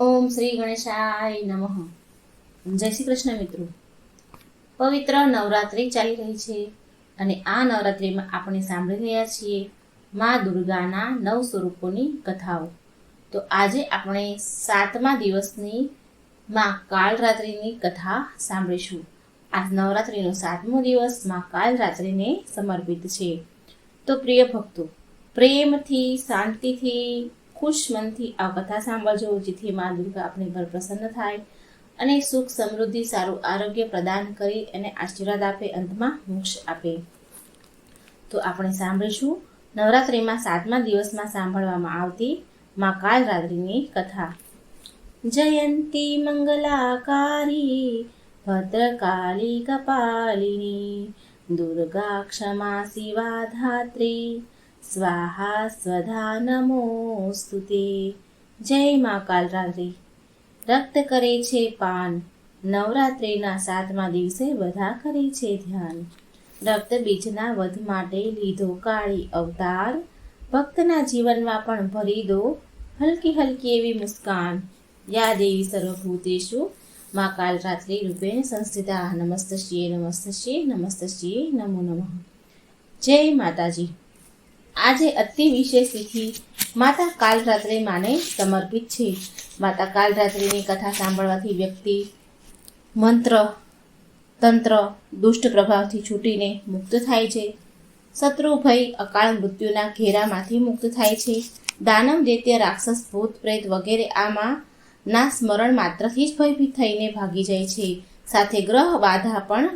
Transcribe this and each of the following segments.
ઓમ શ્રી ગણેશાય નમઃ. જય શ્રી કૃષ્ણ મિત્રો. પવિત્ર નવરાત્રિ ચાલી રહી છે અને આ નવરાત્રિમાં આપણે સાંભળી રહ્યા છીએ મા દુર્ગાના નવ સ્વરૂપોની કથાઓ. તો આજે આપણે સાતમા દિવસની મા કાળરાત્રિની કથા સાંભળીશું. આ નવરાત્રિનો સાતમો દિવસ મા કાળરાત્રિને સમર્પિત છે. તો પ્રિય ભક્તો, પ્રેમથી, શાંતિથી ખુશ મનથી આ કથા સાંભળજો, જેથી મા દુર્ગા આપણી પર પ્રસન્ન થાય અને સુખ સમૃદ્ધિ સારું આરોગ્ય પ્રદાન કરી અને આશીર્વાદ આપે, અંતમાં મોક્ષ આપે. તો આપણે સાંભળીશું. નવરાત્રિમાં સાતમા દિવસમાં સાંભળવામાં આવતી મા કાળરાત્રિની કથા. જયંતી મંગલાકારી ભદ્રકાળી કપાલિની, દુર્ગા ક્ષમા શિવા ધાત્રી સ્વાહા સ્વધા નમોસ્તુ તે જય મા કાલરાત્રી. રક્ત કરે છે પાન. નવરાત્રિના સાતમા દિવસે બધા કરે છે ધ્યાન. રક્ત બીજના વધ માટે લીધો કાળી અવતાર. ભક્તના જીવનમાં પણ ભરી દો હલકી હલકી એવી મુસ્કાન. યા દેવી સર્વભૂતેશુ. મા કાલરાત્રિ રૂપેણ સંસ્થિતા. નમસ્તશ્રીએ નમસ્તશ્રીએ નમસ્તશ્રીએ નમો નમઃ. જય માતાજી. આજે અતિ વિશેષ તિથિ માતા કાલરાત્રે માને સમર્પિત છે. માતા કાલરાત્રિની કથા સાંભળવાથી વ્યક્તિ મંત્ર, તંત્ર, દુષ્ટ પ્રભાવથી છૂટીને મુક્ત થાય છે. શત્રુ, ભય, અકાળ મૃત્યુના ઘેરામાંથી મુક્ત થાય છે. દાનવ, દૈત્ય, રાક્ષસ, ભૂત, પ્રેત વગેરે આમાં ના સ્મરણ માત્રથી જ ભયભીત થઈને ભાગી જાય છે. સાથે ગ્રહ, બાધા પણ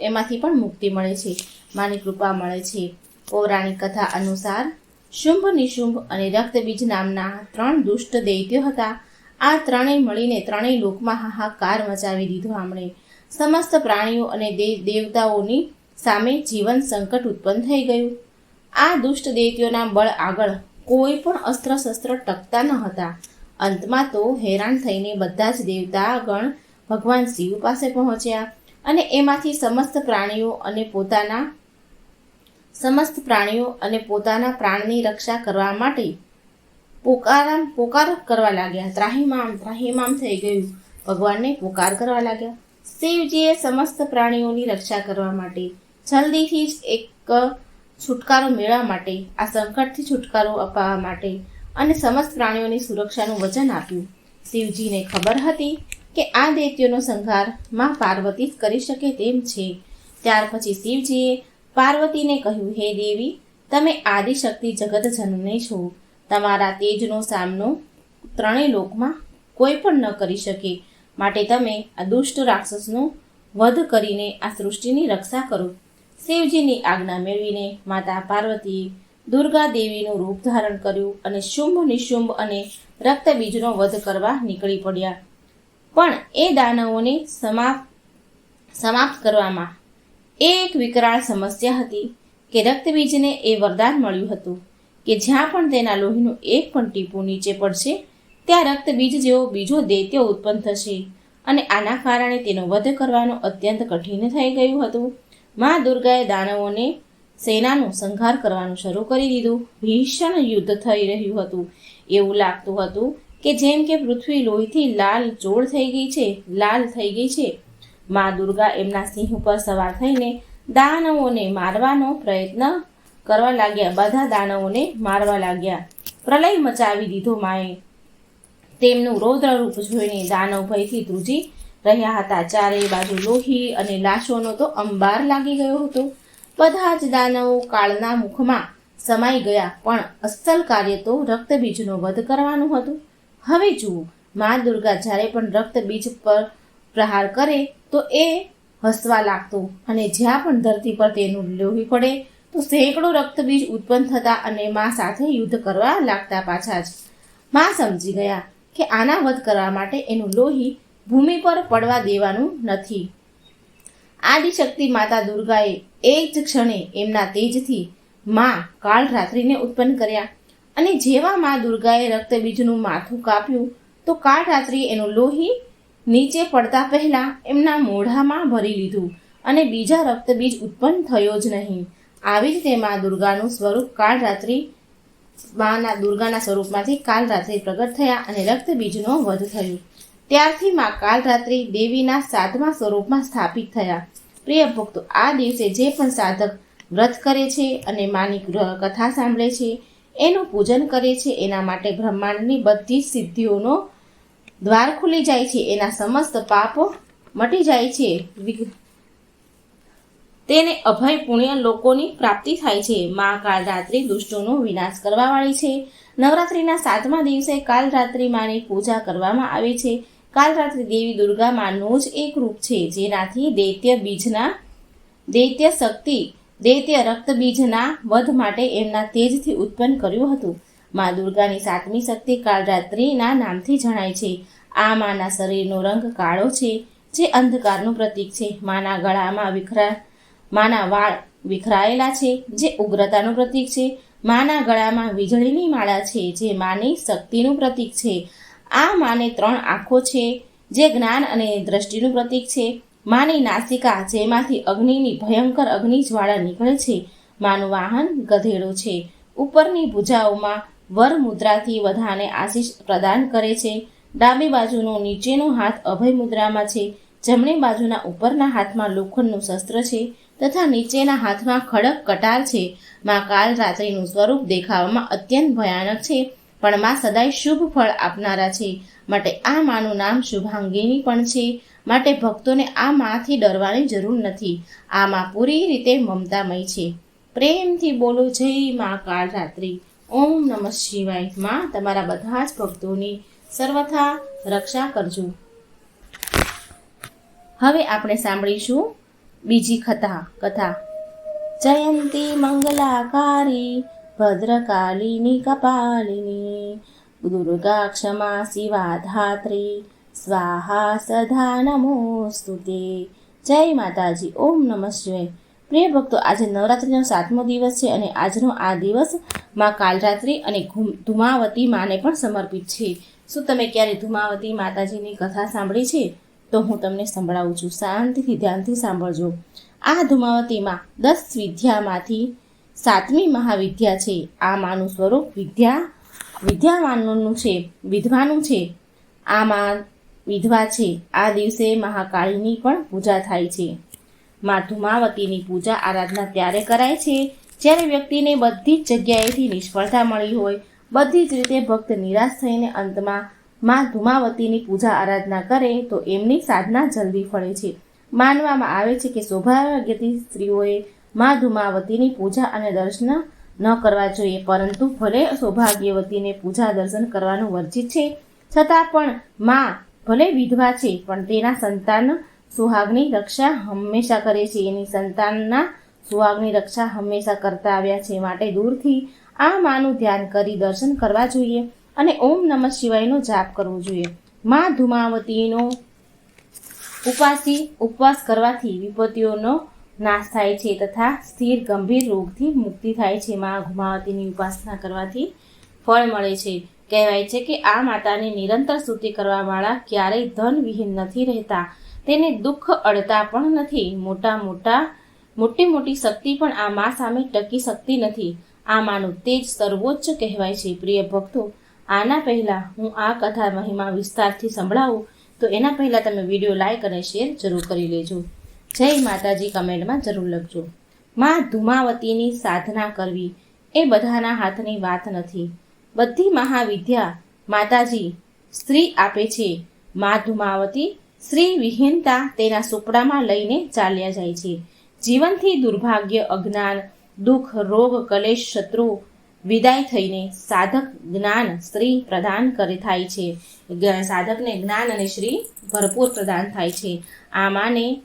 એમાંથી પણ મુક્તિ મળે છે. માની કૃપા મળે છે. પૌરાણિક કથા અનુસાર શુંભ, નિશુંભ અને રક્તબીજ નામના ત્રણ દુષ્ટ દૈત્યો હતા. આ ત્રણેય મળીને ત્રણેય લોકમાં હાહાકાર મચાવી દીધો. આમણે સમસ્ત પ્રાણીઓ અને દેવતાઓની સામે જીવન સંકટ ઉત્પન્ન થઈ ગયું. આ દુષ્ટ દૈત્યોના બળ આગળ કોઈ પણ અસ્ત્ર શસ્ત્ર ટકતા ન હતા. અંતમાં તો હેરાન થઈને બધા જ દેવતાગણ ભગવાન શિવ પાસે પહોંચ્યા અને એમાંથી સમસ્ત પ્રાણીઓ અને પોતાના સમસ્ત પ્રાણીઓ અને પોતાના પ્રાણની રક્ષા કરવા માટે પોકારામ પોકાર કરવા લાગ્યા. ત્રાહીમામ ત્રાહીમામ થઈ ગયું. ભગવાનને પોકાર કરવા લાગ્યા. શિવજીએ સમસ્ત પ્રાણીઓની રક્ષા કરવા માટે જલ્દીથી જ એક છુટકારો મેળવવા માટે, આ સંકટથી છુટકારો અપાવવા માટે અને સમસ્ત પ્રાણીઓની સુરક્ષાનું વચન આપ્યું. શિવજીને ખબર હતી કે આ દૈત્યોનો સંહારમાં પાર્વતી કરી શકે તેમ છે. ત્યાર પછી શિવજીએ પાર્વતીને કહ્યું, હે દેવી, તમે આદિશક્તિ જગત જનની છો. તમારા તેજનો સામનો ત્રણેય લોકમાં કોઈ પણ ન કરી શકે. માટે તમે આ દુષ્ટ રાક્ષસનો વધ કરીને આ સૃષ્ટિની રક્ષા કરો. શિવજીની આજ્ઞા મેળવીને માતા પાર્વતીએ દુર્ગા દેવીનું રૂપ ધારણ કર્યું અને શુંભ નિશુંભ અને રક્તબીજનો વધ કરવા નીકળી પડ્યા. પણ એ દાનવોને સમાપ્ત સમાપ્ત કરવામાં એક વિકરાળ સમસ્યા હતી કે રક્તબીજને એ વરદાન મળ્યું હતું કે જ્યાં પણ તેના લોહીનું એક પણ ટીપું નીચે પડશે, ત્યાં રક્તબીજ જેવો બીજો દૈત્ય ઉત્પન્ન થશે અને આના કારણે તેનો વધ કરવાનો અત્યંત કઠિન થઈ ગયું હતું. મા દુર્ગાએ દાનવોને સેનાનો સંહાર કરવાનું શરૂ કરી દીધું. ભીષણ યુદ્ધ થઈ રહ્યું હતું. એવું લાગતું હતું કે જેમ કે પૃથ્વી લોહીથી લાલ જોડ થઈ ગઈ છે, લાલ થઈ ગઈ છે મા દુર્ગા એમના સિંહ ઉપર સવાર થઈને દાનવોને મારવાનો પ્રયત્ન કરવા લાગ્યા. બધા દાનવોને મારવા લાગ્યા. પ્રલય મચાવી દીધો માએ. તેમનું રૌદ્ર રૂપ જોઈને દાનવ ભયથી ધ્રુજી રહ્યા હતા. ચારેય બાજુ લોહી અને લાશોનો તો અંબાર લાગી ગયો હતો. બધા જ દાનવો કાળના મુખમાં સમાઈ ગયા, પણ અસલ કાર્ય તો રક્તબીજનો વધ કરવાનું હતું. હવે જુઓ, મા દુર્ગા જ્યારે પણ રક્તબીજ પર પ્રહાર કરે તો એ હસવા લાગતું અને જ્યાં પણ ધરતી પર તેનું લોહી પડે, તો સેંકડો રક્તબીજ ઉત્પન્ન થતા અને મા સાથે યુદ્ધ કરવા લાગતા પાછા જ. મા સમજી ગયા કે આના વધ કરવા માટે એનું લોહી ભૂમિ પર પડવા દેવાનું નથી. આદિશક્તિ માતા દુર્ગાએ એક જ ક્ષણે એમના તેજથી માં કાળ રાત્રિને ઉત્પન્ન કર્યા અને જેવા માં દુર્ગાએ રક્તબીજનું માથું કાપ્યું, તો કાળ રાત્રિ એનું લોહી નીચે પડતા પહેલાં એમના મોઢામાં ભરી લીધું અને બીજા રક્તબીજ ઉત્પન્ન થયો જ નહીં. આવી જ તે માં દુર્ગાનું સ્વરૂપ કાળ રાત્રિ માના દુર્ગાના સ્વરૂપમાંથી કાલ રાત્રિ પ્રગટ થયા અને રક્તબીજનો વધ થયું. ત્યારથી માં કાલ રાત્રિ દેવીના સાતમા સ્વરૂપમાં સ્થાપિત થયા. પ્રિય ભક્તો, આ દિવસે જે પણ સાધક વ્રત કરે છે અને માની કથા સાંભળે છે, એનું પૂજન કરે છે, એના માટે બ્રહ્માંડની બધી સિદ્ધિઓનો દ્વાર ખુલી જાય છે. એના સમસ્ત પાપો મટી જાય છે. તેને અભય પુણ્ય લોકોની પ્રાપ્તિ થાય છે. મા કાલ રાત્રિ દુષ્ટોનો વિનાશ કરવાવાળી છે. નવરાત્રિના સાતમા દિવસે કાલ રાત્રિ માની પૂજા કરવામાં આવે છે. કાલ રાત્રિ દેવી દુર્ગા માનું જ એક રૂપ છે. જેનાથી દૈત્ય બીજના દૈત્ય શક્તિ, દૈત્ય રક્ત બીજના વધ માટે એમના તેજથી ઉત્પન્ન કર્યું હતું. મા દુર્ગાની સાતમી શક્તિ કાળરાત્રિના નામથી જણાય છે. આ માના શરીરનો રંગ કાળો છે, જે અંધકારનું પ્રતીક છે. માના ગળામાં વિખરા, માના વાળ વિખરાયેલા છે, જે ઉગ્રતાનું પ્રતીક છે. માના ગળામાં વીજળીની માળા છે, જે માની શક્તિનું પ્રતીક છે. આ માને ત્રણ આંખો છે, જે જ્ઞાન અને દ્રષ્ટિનું પ્રતીક છે. માની નાસિકા, જેમાંથી અગ્નિની ભયંકર અગ્નિ જ્વાળા નીકળે છે. માનું વાહન ગધેડો છે. ઉપરની ભુજાઓમાં વર મુદ્રાથી બધાને આશીષ પ્રદાન કરે છે. ડાબી બાજુનો નીચેનો હાથ અભય મુદ્રામાં છે. જમણી બાજુના ઉપરના હાથમાં લોખંડનું શસ્ત્ર છે તથા નીચેના હાથમાં ખડક કટાર છે. માં કાલ રાત્રિનું સ્વરૂપ દેખાવામાં અત્યંત ભયાનક છે, પણ માં સદાય શુભ ફળ આપનારા છે. માટે આ માનું નામ શુભાંગીની પણ છે. માટે ભક્તોને આ માથી ડરવાની જરૂર નથી. આ માં પૂરી રીતે મમતામય છે. પ્રેમથી બોલો, જય મા કાળ રાત્રિ. ઓમ નમઃ શિવાયમાં તમારા બધા જ ભક્તોની સર્વથા રક્ષા કરજો. હવે આપણે સાંભળીશું બીજી કથા કથા. જયંતી મંગલાકારી, ભદ્રકાલિની કપાલિની, દુર્ગા ક્ષમા શિવા ધાત્રી સ્વાહા સદા નમોસ્તુ જય માતાજી, ઓમ નમઃ શિવાય. પ્રિય ભક્તો, આજે નવરાત્રિનો સાતમો દિવસ છે અને આજનો આ દિવસમાં કાલરાત્રિ અને ધુમાવતી માને પણ સમર્પિત છે. શું તમે ક્યારે ધુમાવતી માતાજીની કથા સાંભળી છે? તો હું તમને સંભળાવું છું. શાંતિથી ધ્યાનથી સાંભળજો. આ ધુમાવતીમાં દસ વિદ્યામાંથી સાતમી મહાવિદ્યા છે. આ માનું સ્વરૂપ વિદ્યા, વિદ્યાવાનનું છે વિધવાનું છે. આ માં, વિધવા છે. આ દિવસે મહાકાળીની પણ પૂજા થાય છે. માં ધુમાવતીની પૂજા આરાધના ત્યારે કરાય છે, જ્યારે વ્યક્તિને બધી જ જગ્યાએથી નિષ્ફળતા મળી હોય, બધી જ રીતે ભક્ત નિરાશ થઈને અંતમાં માં ધુમાવતીની પૂજા આરાધના કરે તો એમની સાધના જલ્દી ફળે છે. માનવામાં આવે છે કે સૌભાગ્યવતી સ્ત્રીઓએ માં ધુમાવતીની પૂજા અને દર્શન ન કરવા જોઈએ, પરંતુ ભલે સૌભાગ્યવતીને પૂજા દર્શન કરવાનું વર્જિત છે, છતાં પણ માં ભલે વિધવા છે, પણ તેના સંતાન સુહાગની રક્ષા હંમેશા કરે છે. એની સંતાનના સુહાગની રક્ષા હંમેશા કરતા આવ્યા છે. માટે દૂરથી આ માનું ધ્યાન કરી દર્શન કરવા જોઈએ અને ઓમ નમઃ શિવાયનો જાપ કરવો જોઈએ. માં ધુમાવતીનો ઉપાસી ઉપવાસ કરવાથી વિપત્તિઓનો નાશ થાય છે તથા સ્થિર ગંભીર રોગથી મુક્તિ થાય છે. માં ધુમાવતીની ઉપાસના કરવાથી ફળ મળે છે. કહેવાય છે કે આ માતાની નિરંતર સ્તુતિ કરવાવાળા ક્યારેય ધન વિહીન નથી રહેતા. તેને દુઃખ અડતા પણ નથી. મોટા મોટા, મોટી મોટી શક્તિ પણ આ મા સામે ટકી શકતી નથી. આ માનું તેજ સર્વોચ્ચ કહેવાય છે. પ્રિય ભક્તો, આના પહેલાં હું આ કથા મહિમા વિસ્તારથી સંભળાવું, તો એના પહેલાં તમે વીડિયો લાઈક અને શેર જરૂર કરી લેજો. જય માતાજી, કમેન્ટમાં જરૂર લખજો. માં ધુમાવતીની સાધના કરવી એ બધાના હાથની વાત નથી. બધી મહાવિદ્યા માતાજી, સ્ત્રી આપે છે. માં ધુમાવતી સ્ત્રી વિહીનતા તેના સુપડામાં લઈને ચાલ્યા જાય છે. જીવનથી દુર્ભાગ્ય, અજ્ઞાન, દુઃખ, રોગ, કલેશ, શત્રુ વિદાય થઈને સાધક જ્ઞાન સ્ત્રી પ્રદાન કરે થાય છે. સાધકને જ્ઞાન અને શ્રી ભરપૂર પ્રદાન થાય છે. આ માને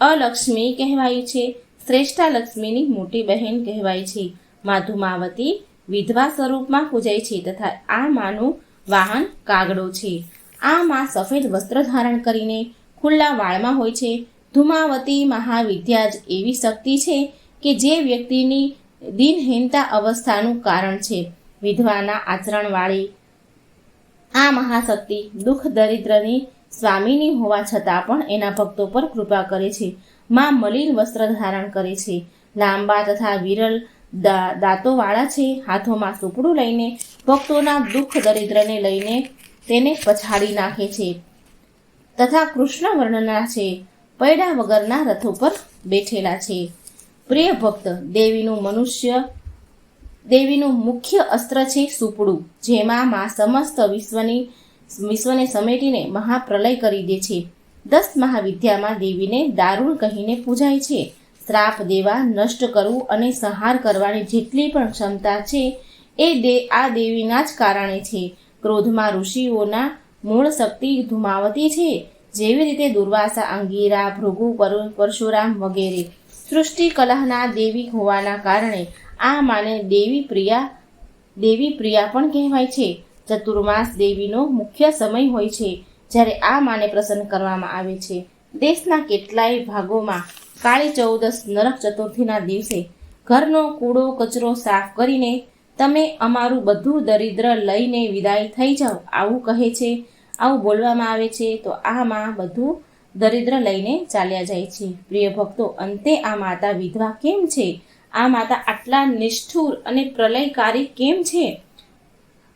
અલક્ષ્મી કહેવાય છે. શ્રેષ્ઠા લક્ષ્મીની મોટી બહેન કહેવાય છે. માધુમાવતી વિધવા સ્વરૂપમાં પૂજાય છે તથા આ માનું વાહન કાગડો છે. આ માં સફેદ વસ્ત્ર ધારણ કરીને ખુલ્લા વાળમાં હોય છે. ધુમાવતી મહાવિદ્યા જ એવી શક્તિ છે કે જે વ્યક્તિની દિનહીનતા અવસ્થાનું કારણ છે. વિધવાના આચરણવાળી આ મહાશક્તિ દુઃખ દરિદ્રની સ્વામીની હોવા છતાં પણ એના ભક્તો પર કૃપા કરે છે. માં મલિન વસ્ત્ર ધારણ કરે છે. લાંબા તથા વિરલ દાંતોવાળા છે. હાથોમાં સુપડું લઈને ભક્તોના દુઃખ દરિદ્રને લઈને તેને પછાડી નાખે છે. તથા કૃષ્ણ વર્ણના છે. પૈડા વગરના રથો પર બેઠેલા છે. પ્રિય ભક્ત, દેવીનું મનુષ્ય, દેવીનું મુખ્ય અસ્ત્ર છે સુપડું, જેમાં માં સમસ્ત વિશ્વની, વિશ્વને સમેટીને મહાપ્રલય કરી દે છે. દસ મહાવિદ્યામાં દેવીને દારૂણ કહીને પૂજાય છે. શ્રાપ દેવા, નષ્ટ કરવું અને સંહાર કરવાની જેટલી પણ ક્ષમતા છે, એ દે, આ દેવીના જ કારણે છે. ક્રોધમાં ઋષિઓના મૂળ શક્તિ ધુમાવતી છે. જેવી રીતે દુર્વાસા, અંગીરા, ભૃગુ, પરુ- પરશુરામ વગેરે. સૃષ્ટિ કલહના દેવી હોવાના કારણે આ માને દેવી પ્રિયા દેવી પ્રિયા પણ કહેવાય છે. ચતુર્માસ દેવીનો મુખ્ય સમય હોય છે, જ્યારે આ માને પ્રસન્ન કરવામાં આવે છે. દેશના કેટલાય ભાગોમાં કાળી ચૌદસ નરક ચતુર્થીના દિવસે ઘરનો કૂડો કચરો સાફ કરીને તમે અમારું બધું દરિદ્ર લઈને વિદાય થઈ જાઓ. આવું કહે છે, આવું બોલવામાં આવે છે, તો આમાં બધું દરિદ્ર લઈને ચાલ્યા જાય છે. પ્રિય ભક્તો, અંતે આ માતા વિધવા કેમ છે? આ માતા આટલા નિષ્ઠુર અને પ્રલયકારી કેમ છે?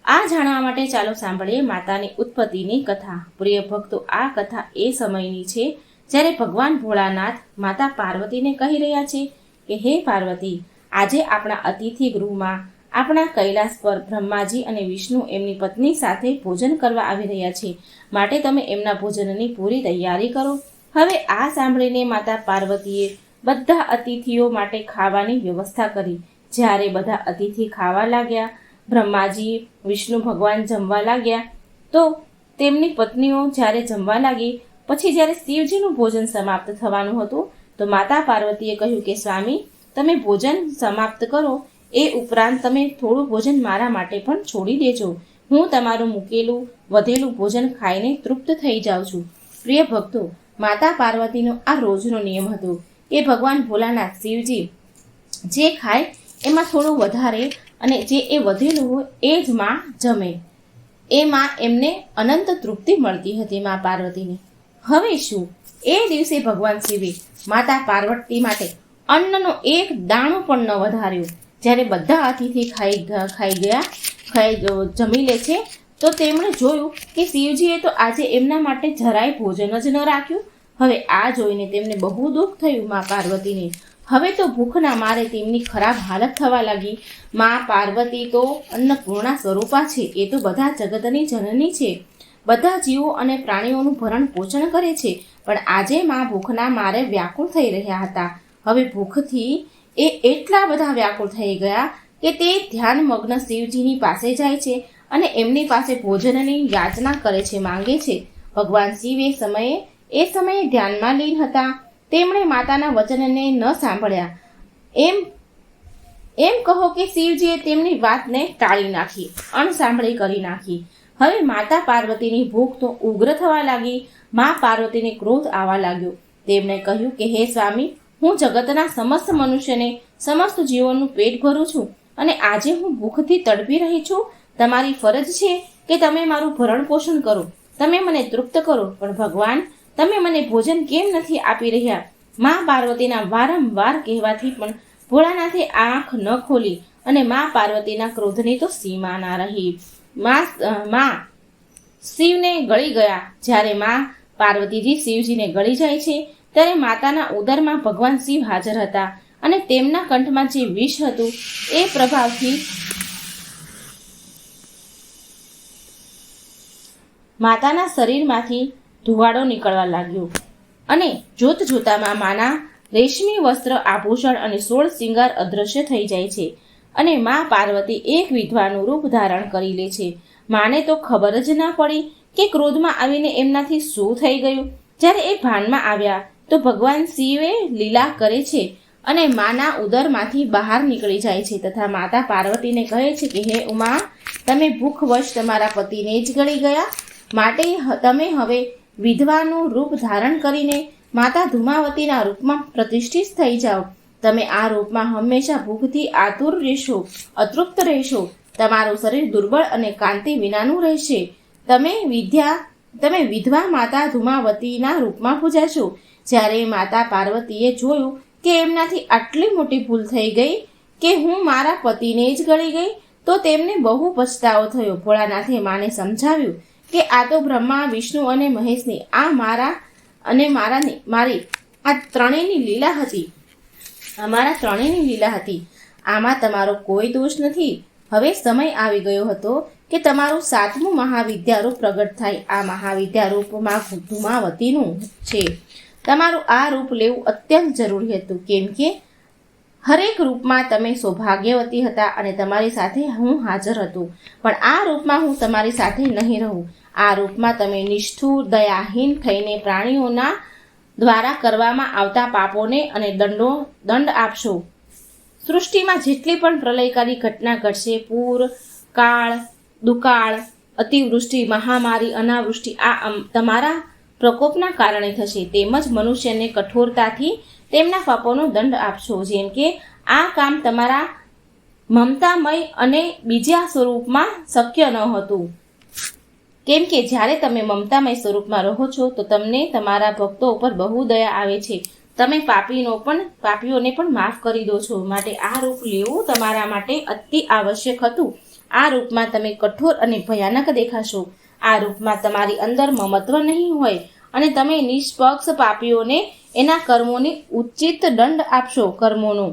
આ જાણવા માટે ચાલો સાંભળીએ માતાની ઉત્પત્તિની કથા. પ્રિય ભક્તો, આ કથા એ સમયની છે જ્યારે ભગવાન ભોળાનાથ માતા પાર્વતીને કહી રહ્યા છે કે, હે પાર્વતી, આજે આપણા અતિથિ ગૃહમાં આપણા કૈલાસ પર બ્રહ્માજી અને વિષ્ણુ એમની પત્ની સાથે ભોજન કરવા આવી રહ્યા છે. માટે તમે એમના ભોજનની પૂરી તૈયારી કરો. હવે આ સાંભળીને માતા પાર્વતીએ બધા અતિથિઓ માટે ખાવાની વ્યવસ્થા કરી. જ્યારે બધા અતિથિ ખાવા લાગ્યા, બ્રહ્માજી, વિષ્ણુ ભગવાન જમવા લાગ્યા, તો તેમની પત્નીઓ જ્યારે જમવા લાગી, પછી જ્યારે શિવજીનું ભોજન સમાપ્ત થવાનું હતું, તો માતા પાર્વતીએ કહ્યું કે, સ્વામી, તમે ભોજન સમાપ્ત કરો. એ ઉપરાંત તમે થોડું ભોજન મારા માટે પણ છોડી દેજો. હું તમારું મૂકેલું, વધેલું ભોજન ખાઈને તૃપ્ત થઈ જાઉં છું. પ્રિય ભક્તો, માતા પાર્વતીનો આ રોજનો નિયમ હતો કે ભગવાન ભોલાનાથ શિવજી જે ખાય એમાં થોડું વધારે અને જે એ વધેલું હોય એ જ માં જમે. એમાં એમને અનંત તૃપ્તિ મળતી હતી મા પાર્વતીને. હવે શું? એ દિવસે ભગવાન શિવે માતા પાર્વતી માટે અન્નનો એક દાણો પણ ન વધાર્યો. જ્યારે બધા અતિથિ ખાઈ ખાઈ ગયા, ખાઈ જમી લે છે, તો તેમણે જોયું કે શિવજીએ તો આજે એમના માટે જરાય ભોજન જ ન રાખ્યું. હવે આ જોઈને તેમને બહુ દુઃખ થયું મા પાર્વતીને. હવે તો ભૂખના મારે તેમની ખરાબ હાલત થવા લાગી. મા પાર્વતી તો અન્નપૂર્ણા સ્વરૂપા છે, એ તો બધા જગતની જનની છે. બધા જીવો અને પ્રાણીઓનું ભરણ પોષણ કરે છે, પણ આજે મા ભૂખના મારે વ્યાકુળ થઈ રહ્યા હતા. હવે ભૂખથી એ એટલા બધા વ્યાકુળ થઈ ગયા કે તે ધ્યાનમગ્ન શિવજીની પાસે જાય છે અને એમની પાસે ભોજનની યાચના કરે છે, માંગે છે. ભગવાન શિવ એ સમયે એ સમયે ધ્યાનમાં લીન હતા. તેમણે માતાના વચનને ન સાંભળ્યા. એમ એમ કહો કે શિવજીએ તેમની વાતને ટાળી નાખી, અણસાંભળી કરી નાખી. હવે માતા પાર્વતીની ભૂખ તો ઉગ્ર થવા લાગી, મા પાર્વતીને ક્રોધ આવવા લાગ્યો. તેમણે કહ્યું કે, હે સ્વામી હું જગતના સમસ્ત મનુષ્યને, સમસ્ત જીવોનું પેટ ભરું છું અને આજે હું ભૂખથી તડપી રહી છું. તમારી ફરજ છે કે તમે મારું ભરણ પોષણ કરો. તમે મને તૃપ્ત કરો. પણ ભગવાન, તમે મને ભોજન કેમ નથી આપી રહ્યા? મા પાર્વતીના વારંવાર કહેવાથી પણ ભોળાનાથે આંખ ન ખોલી અને મા પાર્વતીના ક્રોધની તો સીમા ના રહી. મા મા, શિવને ગળી ગયા. જ્યારે મા પાર્વતીજી શિવજીને ગળી જાય છે ત્યારે માતાના ઉદરમાં ભગવાન શિવ હાજર હતા અને તેમના કંઠમાં જે વિષ હતું, એ પ્રભાવથી માતાના શરીરમાંથી ધુવાડો નીકળવા લાગ્યો અને જોત જોતામાં માના રેશમી વસ્ત્ર, આભૂષણ અને સોળ સિંગાર અદ્રશ્ય થઈ જાય છે અને મા પાર્વતી એક વિધવાનું રૂપ ધારણ કરી લે છે. માને તો ખબર જ ના પડી કે ક્રોધમાં આવીને એમનાથી શું થઈ ગયું? જ્યારે એ ભાનમાં આવ્યા તો ભગવાન શિવે લીલા કરે છે અને માના ઉદરમાંથી બહાર નીકળી જાય છે તથા માતા પાર્વતીને કહે છે કે, હે ઉમા, તમે ભૂખવશ તમારા પતિને જ ગળી ગયા. માટે તમે હવે વિધવાનું રૂપ ધારણ કરીને માતા ધુમાવતીના રૂપમાં પ્રતિષ્ઠિત થઈ જાઓ. તમે આ રૂપમાં હંમેશા ભૂખથી આતુર રહેશો, અતૃપ્ત રહેશો. તમારું શરીર દુર્બળ અને કાંતિ વિનાનું રહેશે. તમે વિદ્યા તમે વિધવા માતા ધુમાવતીના રૂપમાં પૂજાશો જ્યારે માતા પાર્વતીએ જોયું કે એમનાથી આટલી મોટી ભૂલ થઈ ગઈ કે હું મારા પતિને જ ગળી ગઈ, તો તેમને બહુ પછતાવો થયો. ભોળાનાથે માને સમજાવ્યું કે આ તો બ્રહ્મા, વિષ્ણુ અને મહેશની આ મારા અને મારાની, મારી આ ત્રણેયની લીલા હતી. અમારા ત્રણેયની લીલા હતી. આમાં તમારો કોઈ દોષ નથી. હવે સમય આવી ગયો હતો કે તમારું સાતમું મહાવિદ્યારૂપ પ્રગટ થાય. આ મહાવિદ્યારૂપમાં ધુમાવતીનું છે. તમારું આ રૂપ લેવું અત્યંત જરૂરી હતું, કેમ કે હરેક રૂપમાં તમે સૌભાગ્યવતી હતા અને તમારી સાથે હું હાજર હતું. પણ આ રૂપમાં હું તમારી સાથે નહીં રહું. આ રૂપમાં તમે નિષ્ઠુર, દયાહીન થઈને પ્રાણીઓના દ્વારા કરવામાં આવતા પાપોને અને દંડો, દંડ આપશો. સૃષ્ટિમાં જેટલી પણ પ્રલયકારી ઘટના ઘટશે, પૂર, કાળ, દુકાળ, અતિવૃષ્ટિ, મહામારી, અનાવૃષ્ટિ, આ તમારા પ્રકોપના કારણે થશે. તેમજ મનુષ્યને કઠોરતાથી તેમના પાપોનો દંડ આપશો. જેમ કે, આ કામ તમારા મમતામય અને બીજા સ્વરૂપમાં શક્ય ન હતું. કેમ કે, જ્યારે તમે મમતામય સ્વરૂપમાં રહો છો, તો તમને તમારા ભક્તો ઉપર બહુ દયા આવે છે. તમે પાપીનો પણ, પાપીઓને પણ માફ કરી દો છો. માટે આ રૂપ લેવું તમારા માટે અતિ આવશ્યક હતું. આ રૂપમાં તમે કઠોર અને ભયાનક દેખાશો. આ રૂપમાં તમારી અંદર મમત્વ નહીં હોય અને તમે નિષ્પક્ષ પાપીઓને એના કર્મોને ઉચિત દંડ આપશો કર્મોનો.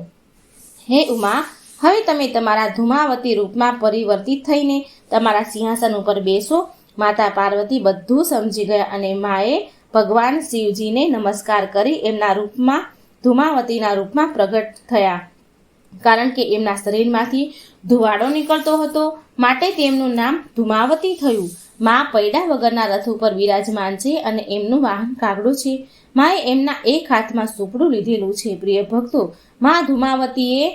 હે ઉમા, હવે તમે તમારા ધુમાવતી રૂપમાં પરિવર્તિત થઈને તમારા સિંહાસન ઉપર બેસો. માતા પાર્વતી બધું સમજી ગયા અને માએ ભગવાન શિવજીને નમસ્કાર કરી એમના રૂપમાં, ધુમાવતીના રૂપમાં પ્રગટ થયા. કારણ કે એમના શરીરમાંથી ધુવાડો નીકળતો હતો. માટે તેમનું નામ ધુમાવતી થયું. મા પૈડા વગરના રથ ઉપર બિરાજમાન છે અને એમનું વાહન કાગડું છે. માએ એમના એક હાથમાં સુપડું લીધેલું છે. પ્રિય ભક્તો, મા ધુમાવતીએ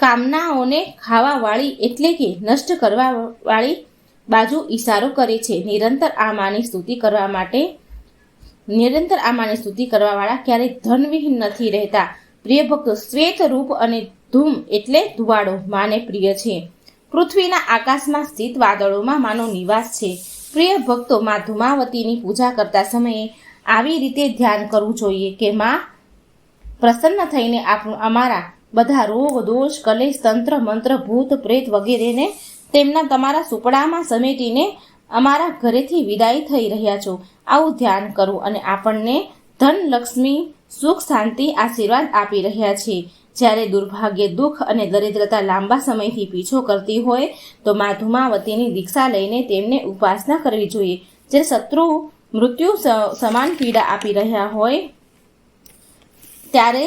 કામનાઓને ખાવાવાળી એટલે કે નષ્ટ કરવાવાળી બાજુ ઈશારો કરે છે. નિરંતર આ માની સ્તુતિ કરવા માટે, નિરંતર આ માની સ્તુતિ કરવાવાળા ક્યારેય ધનવિહીન નથી રહેતા. પ્રિય ભક્તો, શ્વેત રૂપ અને ધૂમ એટલે ધુવાડો માને પ્રિય છે. પૃથ્વીના આકાશમાં સ્થિત વાદળોમાં માનો નિવાસ છે. પ્રિય ભક્તો માં ધુમાવતીની પૂજા કરતા સમયે આવી રીતે ધ્યાન કરવું જોઈએ કે માં પ્રસન્ન થઈને આપણું અમારા બધા રોગ, દોષ, કલેશ, તંત્ર, મંત્ર, ભૂત, પ્રેત વગેરેને તેમના તમારા સુપડામાં સમેટીને અમારા ઘરેથી વિદાય થઈ રહ્યા છો. આવું ધ્યાન કરો અને આપણને ધન લક્ષ્મી સુખ, શાંતિ, આશીર્વાદ આપી રહ્યા છે. જ્યારે દુર્ભાગ્ય દુઃખ અને દરિદ્રતા લાંબા સમયથી પીછો કરતી હોય, તો મા ધુમાવતીની દીક્ષા લઈને તેમને ઉપાસના કરવી જોઈએ. જે શત્રુ મૃત્યુ સમાન પીડા આપી રહ્યા હોય, ત્યારે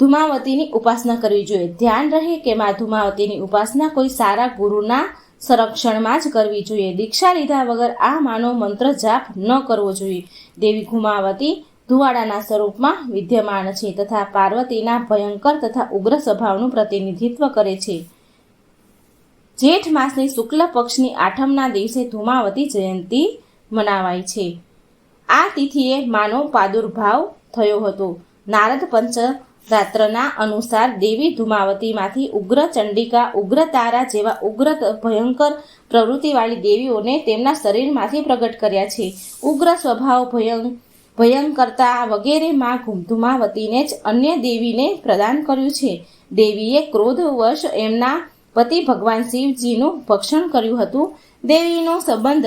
ધુમાવતીની ઉપાસના કરવી જોઈએ. ધ્યાન રહે કે મા ધુમાવતીની ઉપાસના કોઈ સારા ગુરુના સંરક્ષણમાં જ કરવી જોઈએ. દીક્ષા લીધા વગર આ માનો મંત્ર જાપ ન કરવો જોઈએ. દેવી ધુમાવતી ધુવાડાના સ્વરૂપમાં વિદ્યમાન છે તથા પાર્વતીના ભયંકર તથા ઉગ્ર સ્વભાવનું પ્રતિનિધિત્વ કરે છે. જેઠ માસની શુક્લ પક્ષની આઠમના દિવસે ધુમાવતી જયંતી મનાવાય છે. આ તિથિએ માનો પ્રાદુર્ભાવ થયો હતો. નારદ પંચ રાત્રના અનુસાર દેવી ધુમાવતીમાંથી ઉગ્ર ચંડિકા, ઉગ્ર તારા જેવા ઉગ્ર ભયંકર પ્રવૃત્તિવાળી દેવીઓને તેમના શરીરમાંથી પ્રગટ કર્યા છે. ઉગ્ર સ્વભાવ ભયં ભયંકરતા વગેરે માં ધુમાવતીને જ અન્ય દેવીને પ્રદાન કર્યું છે. દેવીએ ક્રોધવશ એમના પતિ ભગવાન શિવજીનું ભક્ષણ કર્યું હતું. દેવીનો સંબંધ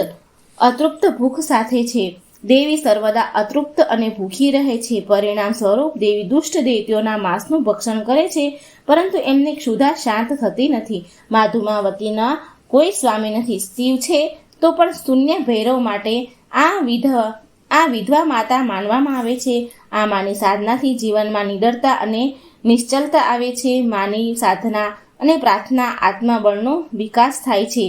અતૃપ્ત ભૂખ સાથે છે. દેવી સર્વદા અતૃપ્ત અને ભૂખી રહે છે. પરિણામ સ્વરૂપ દેવી દુષ્ટ દૈત્યોના માંસનું ભક્ષણ કરે છે, પરંતુ એમની ક્ષુધા શાંત થતી નથી. મા ધુમાવતીના કોઈ સ્વામી નથી. શિવ છે તો પણ શૂન્ય ભૈરવ માટે આ વિધ આ વિધવા માતા માનવામાં આવે છે. આ માની સાધનાથી જીવનમાં નિડરતા અને નિશ્ચલતા આવે છે. માની સાધના અને પ્રાર્થના આત્મબળનો વિકાસ થાય છે.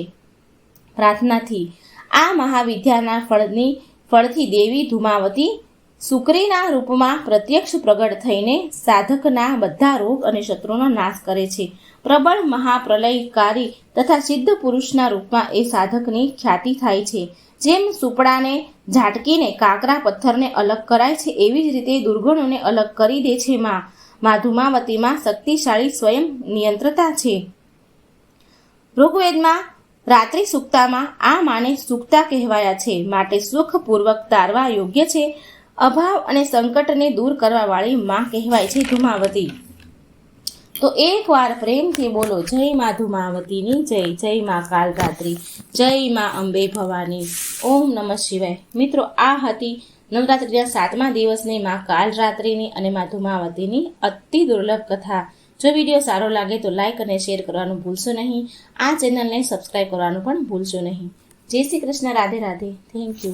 પ્રાર્થનાથી આ મહાવિદ્યાના ફળની, ફળથી દેવી ધુમાવતી શુક્રીના રૂપમાં પ્રત્યક્ષ પ્રગટ થઈને સાધકના બધા રોગ અને શત્રુનો નાશ કરે છે. પ્રબળ મહાપ્રલયકારી તથા સિદ્ધ પુરુષના રૂપમાં એ સાધકની ખ્યાતિ થાય છે. જેમ સુપડાને ઝાટકીને કાકરા પથ્થરને અલગ કરાય છે એવી જ રીતે દુર્ગણોને અલગ કરી દે છે માં. મા ધુમાવતીમાં શક્તિશાળી સ્વયં નિયંત્રતા છે. ઋગ્વેદમાં રાત્રિ સુક્તામાં આ માને સુક્તા કહેવાયા છે. માટે સુખપૂર્વક તારવા યોગ્ય છે. અભાવ અને સંકટને દૂર કરવાવાળી માં કહેવાય છે ધુમાવતી. તો એકવાર પ્રેમથી બોલો, જય મા ધુમાવતીની જય જય મા કાલરાત્રી, જય મા અંબે ભવાની, ઓમ નમઃ શિવાય. મિત્રો, આ હતી નવરાત્રિના સાતમા દિવસની મા કાલરાત્રિની અને મા ધુમાવતીની અતિ દુર્લભ કથા. જો વીડિયો સારો લાગે તો લાઇક અને શેર કરવાનું ભૂલશો નહીં. આ ચેનલને સબસ્ક્રાઈબ કરવાનું પણ ભૂલશો નહીં. જય શ્રી કૃષ્ણ, રાધે રાધે. Thank you